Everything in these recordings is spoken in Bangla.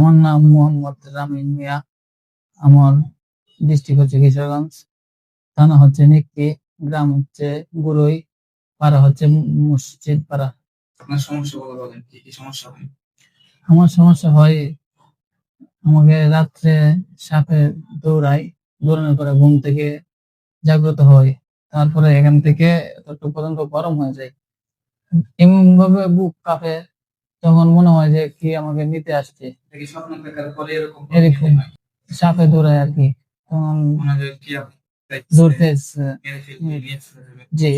আমার নাম মোহাম্মদ রামিন মিয়া। আমার ডিস্ট্রিক্ট হচ্ছে কিশোরগঞ্জ। থানা হচ্ছে নিক্কি। গ্রাম হচ্ছে গুরুই। পাড়া হচ্ছে মসজিদ পাড়া। আপনার সমস্যা বলে বলেন কি কি সমস্যা হয়? আমার সমস্যা হয় আমাকে রাত্রে সাপে দৌড়াই দৌড়ানোর পরে ঘুম থেকে জাগ্রত হয়। তারপরে এখান থেকে পর্যন্ত গরম হয়ে যায়। এমন ভাবে বুক কাঁপে তখন মনে হয় যে কি আমাকে নিতে আসছে। এরকম সাপে দৌড়ায় আর কি। তখন দৌড়তে। যে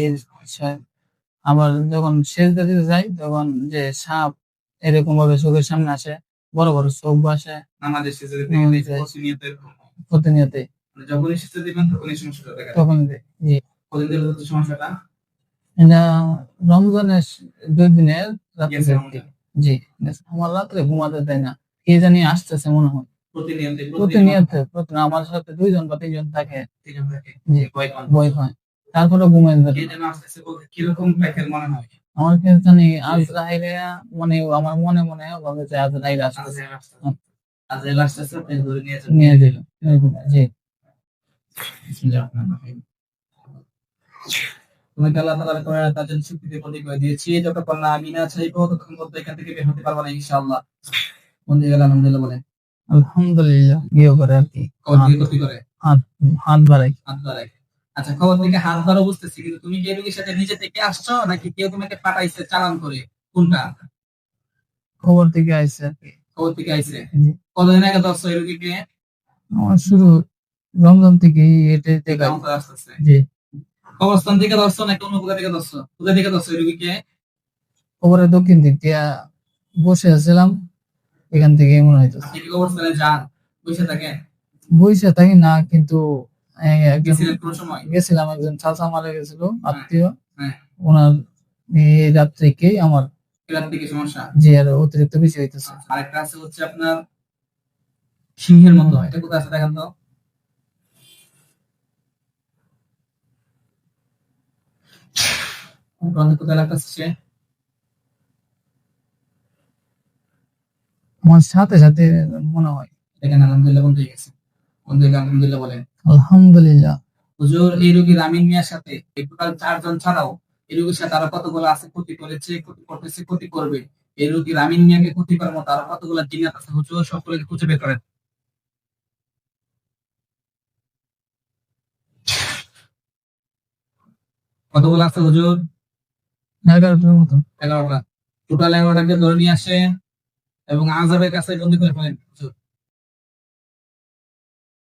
আবার যখন সেজদা দিতে যাই তখন যে সাপ এরকম ভাবে চোখের সামনে আসে বড় বড় চোখ বসে। শেষে প্রতিনিয়ত মানে যখনই শেষে দিবেন তখনই সমস্যাটা দেখা তখন জি। কদিন ধরে সমস্যাটা? এটা রমজানের দুই দিনের রাত্রে। জি আমার রাত্রে ঘুমাতে দেয় না। কে জানি আসতেছে মনে হয়। প্রতিনিয়ত আমার সাথে দুইজন বা তিনজন থাকে। বই হয়। তারপরে ঘুমাই কীরকম মনে হয়? আমার কাছে জানি মানে আমার মনে মনে ভাবে যে আজ রাহিলে আসতেছে। আজেল আসতেছে। নিয়ে দিল জি। তোমাকে আল্লাহ তাআলা তার জন্য করে দিয়েছি। যতক্ষণ না আমি না চাইব ততক্ষণ পর্যন্ত এখান থেকে বের হতে পারব না ইনশাআল্লাহ। গেল আলহামদুলিল্লাহ বলে আলহামদুলিল্লাহ ইয়ে করে আর কি। কবর করে। হাত হাত বাড়াই। হাত ধরে আচ্ছা খবর থেকে হাত ধরা বুঝতেছি কিন্তু তুমি কি রোগীর সাথে নিজে থেকে আসছো নাকি কেউ তোমাকে পাঠাইছে চালান করে? কোনটা? খবর থেকে আইসে আর কি। খবর থেকে আইছে? কতদিন আগে এই রোগীকে? আমার শুরু রমজান থেকে করে আসতেছে। জি। কবরস্থান থেকে ধরছো নাকি অন্য কোথা থেকে ধরছো? কোথা থেকে ধরছো রোগীকে? দক্ষিণ দিক দিয়া বসে আছিলাম এখান থেকে মনে হইতো কবরস্থানে যান? বসে থাকেন। বইসা থাকি না কিন্তু গেছিলাম একজন চাচা মারা গেছিল আত্মীয়। হ্যাঁ। ওনার এই রাত থেকেই আমার থেকে সমস্যা? যে আর অতিরিক্ত বেশি হইতেছে। আরেকটা আছে হচ্ছে আপনার সিংহের মতো। এটা কোথায় আছে? দেখেন তো। গন্ধ কোথায় লাগতেছে আমার সাথে সাথে মনে হয়। দেখেন আলহামদুলিল্লাহ বন্ধু হয়ে গেছে। বন্ধু আলহামদুলিল্লাহ বলেন আলহামদুলিল্লাহ। হুজুর এই রোগী রামিন মিয়ার সাথে এই টোটাল চারজন ছাড়াও এই রোগীর সাথে আরও কতগুলো আছে? ক্ষতি করেছে ক্ষতি করতেছে ক্ষতি করবে। এই রোগী রামিন মিয়াকে ক্ষতি করার মতো আরও কতগুলো জিনিয়াত আছে? হুজুর সকলকে খুঁজে বের করেন। কতগুলো আছে হুজুর? এগারোটার এগারোটা। টোটাল এগারোটাকে ধরে নিয়ে আসেন এবং আজাবের কাছে বন্দি করে ফেলেন।